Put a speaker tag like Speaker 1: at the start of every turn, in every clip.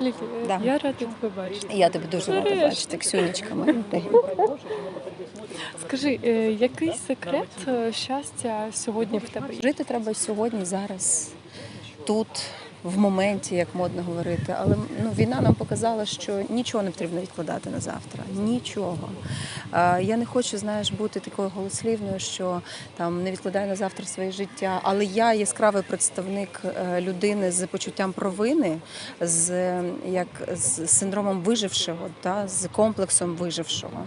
Speaker 1: Лілі,
Speaker 2: Да.
Speaker 1: я рада тебе бачити.
Speaker 2: Я тебе дуже рада бачити, Ксюнечка. моя.
Speaker 1: Скажи, е, який секрет е, щастя сьогодні в тебе?
Speaker 2: Жити треба сьогодні, зараз, тут, в моменті, як модно говорити. Але ну, війна нам показала, що нічого не потрібно відкладати на завтра. Нічого. Я не хочу, знаєш, бути такою голослівною, що там не відкладаю на завтра своє життя. Але я яскравий представник е, людини з почуттям провини, з як з синдромом вижившого, та з комплексом вижившого.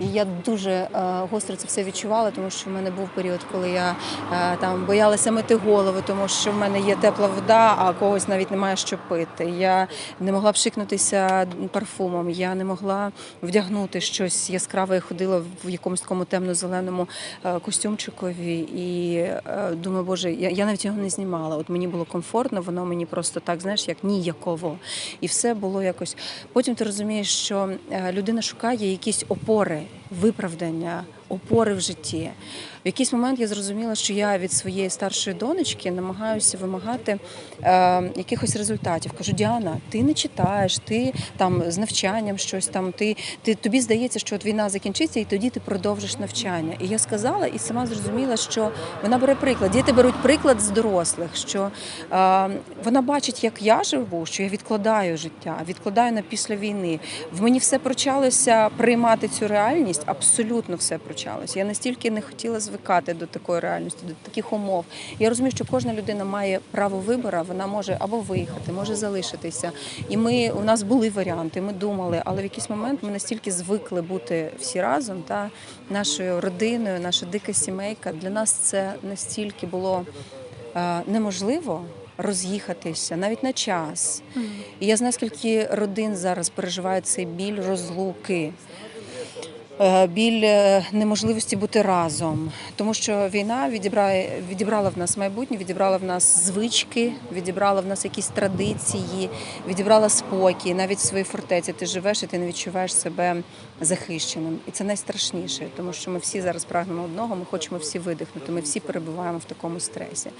Speaker 2: І я дуже е, гостро це все відчувала, тому що в мене був період, коли я е, там боялася мити голову, тому що в мене є тепла вода, а когось навіть немає що пити. Я не могла пшикнутися парфумом, я не могла вдягнути щось яскраве. Я ходила в якомусь такому темно-зеленому е, костюмчикові, і е, думаю, боже, я, я навіть його не знімала. От мені було комфортно, воно мені просто так, знаєш, як ніяково. І все було якось. Потім ти розумієш, що е, людина шукає якісь опори, виправдання, опори в житті. В якийсь момент я зрозуміла, що я від своєї старшої донечки намагаюся вимагати е, якихось результатів. Кажу, Діана, ти не читаєш, ти там з навчанням щось там. Ти, ти тобі здається, що от війна закінчиться, і тоді ти продовжиш навчання. І я сказала і сама зрозуміла, що вона бере приклад. Діти беруть приклад з дорослих, що е, вона бачить, як я живу, що я відкладаю життя, відкладаю на після війни. В мені все прочалося приймати цю реальність, абсолютно все прочалося. Я настільки не хотіла звикати до такої реальності, до таких умов. Я розумію, що кожна людина має право вибору, вона може або виїхати, може залишитися. І ми у нас були варіанти, ми думали, але в якийсь момент ми настільки звикли бути всі разом, та нашою родиною, наша дика сімейка. Для нас це настільки було е, неможливо. Роз'їхатися навіть на час. І я знаю, скільки родин зараз переживають цей біль розлуки, біль е, неможливості бути разом. Тому що війна відібрала, відібрала в нас майбутнє, відібрала в нас звички, відібрала в нас якісь традиції, відібрала спокій. Навіть в своїй фортеці ти живеш і ти не відчуваєш себе захищеним. І це найстрашніше, тому що ми всі зараз прагнемо одного, ми хочемо всі видихнути, ми всі перебуваємо в такому стресі.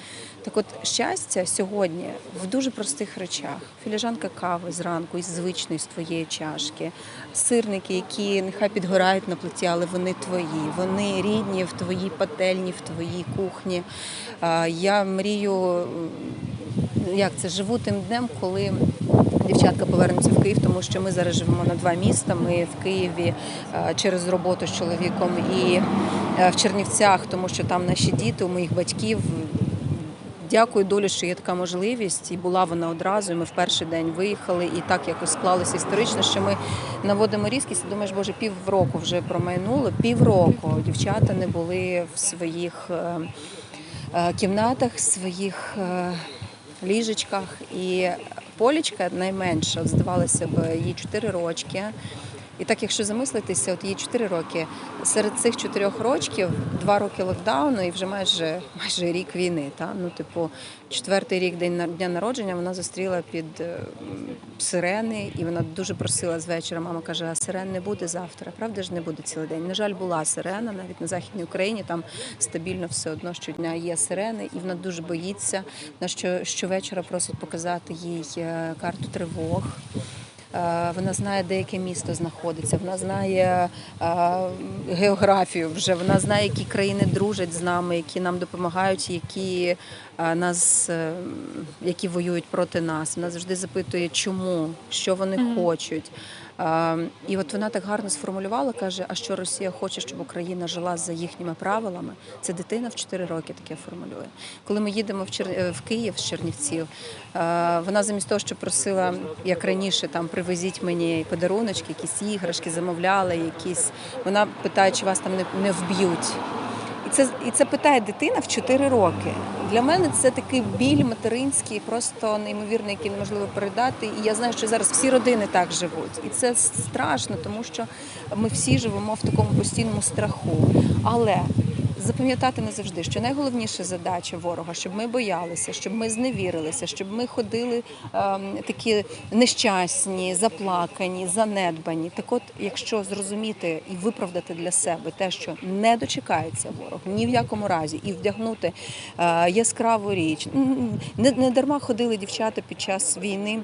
Speaker 2: Так от щастя сьогодні в дуже простих речах: філіжанка кави зранку із звичної з твоєї чашки, сирники, які нехай підгорають на плиті, але вони твої, вони рідні в твоїй пательні, в твоїй кухні. Я мрію, як це живу тим днем, коли. Дівчатка повернуться в Київ, тому що ми зараз живемо на два міста. Ми в Києві е, через роботу з чоловіком і е, в Чернівцях, тому що там наші діти, у моїх батьків. Дякую долі, що є така можливість, і була вона одразу. і Ми в перший день виїхали, і так якось склалося історично, що ми наводимо різкість. Думаєш, боже, півроку вже промайнуло. Півроку дівчата не були в своїх е, е, кімнатах, в своїх е, ліжечках. І Полічка найменша, здавалося б, їй 4 рочки. І так, якщо замислитися, от їй 4 роки. Серед цих 4 років 2 роки локдауну і вже майже майже рік війни. Та? Ну, типу, четвертий рік день дня народження вона зустріла під е, сирени, і вона дуже просила з вечора. Мама каже: а сирен не буде завтра. Правда ж не буде цілий день. На жаль, була сирена навіть на західній Україні. Там стабільно все одно щодня є сирени, і вона дуже боїться. На що щовечора просить показати їй е, карту тривог. Е, Вона знає, де яке місто знаходиться. Вона знає е, географію вже. Вона знає, які країни дружать з нами, які нам допомагають, які е, нас, які воюють проти нас. Вона завжди запитує, чому, що вони хочуть. Е, І от вона так гарно сформулювала, каже: а що Росія хоче, щоб Україна жила за їхніми правилами? Це дитина в 4 роки таке формулює. Коли ми їдемо в, Чер... е, в Київ з Чернівців, е, вона замість того, що просила, як раніше, там привезіть мені подаруночки, якісь іграшки, замовляла якісь. Вона питає, чи вас там не вб'ють. Це, і це питає дитина в 4 роки. Для мене це такий біль материнський, просто неймовірний, який неможливо передати. І я знаю, що зараз всі родини так живуть. І це страшно, тому що ми всі живемо в такому постійному страху. Але запам'ятати не завжди, що найголовніша задача ворога, щоб ми боялися, щоб ми зневірилися, щоб ми ходили ем, такі нещасні, заплакані, занедбані. Так от, якщо зрозуміти і виправдати для себе те, що не дочекається ворог ні в якому разі, і вдягнути е, яскраву річ. Не, не дарма ходили дівчата під час війни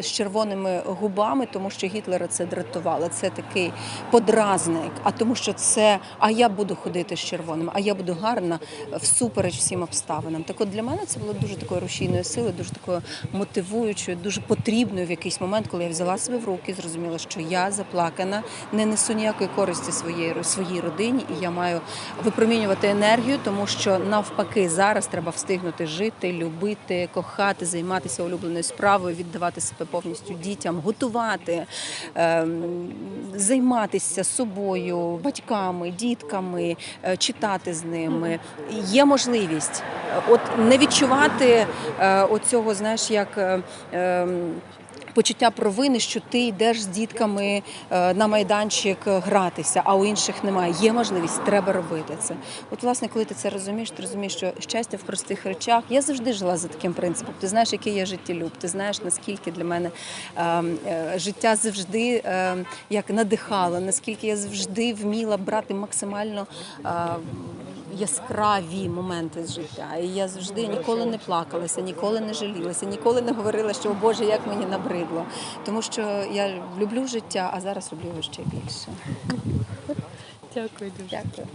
Speaker 2: з червоними губами, тому що Гітлера це дратувало. Це такий подразник. А тому, що це а я буду ходити з червоним, а я буду гарна всупереч всім обставинам. Так от для мене це було дуже такою рушійною силою, дуже такою мотивуючою, дуже потрібною в якийсь момент, коли я взяла себе в руки, зрозуміла, що я заплакана, не несу ніякої користі своєї своїй родині, і я маю випромінювати енергію, тому що навпаки зараз треба встигнути жити, любити, кохати, займатися улюбленою справою, віддавати себе повністю дітям, готувати, ем, займатися собою, батьками, дітками, е, читати з ними. Є можливість е, от не відчувати е, оцього, знаєш, як. Ем, Почуття провини, що ти йдеш з дітками е, на майданчик гратися, а у інших немає. Є можливість, треба робити це. От, власне, коли ти це розумієш, ти розумієш, що щастя в простих речах. Я завжди жила за таким принципом. Ти знаєш, який я життєлюб, ти знаєш, наскільки для мене е, е, життя завжди е, як надихало, наскільки я завжди вміла брати максимально. Яскраві моменти з життя. І я завжди ніколи не плакалася, ніколи не жалілася, ніколи не говорила, що о Боже, як мені набридло. Тому що я люблю життя, а зараз люблю його ще більше.
Speaker 1: Дякую дуже.
Speaker 2: Дякую.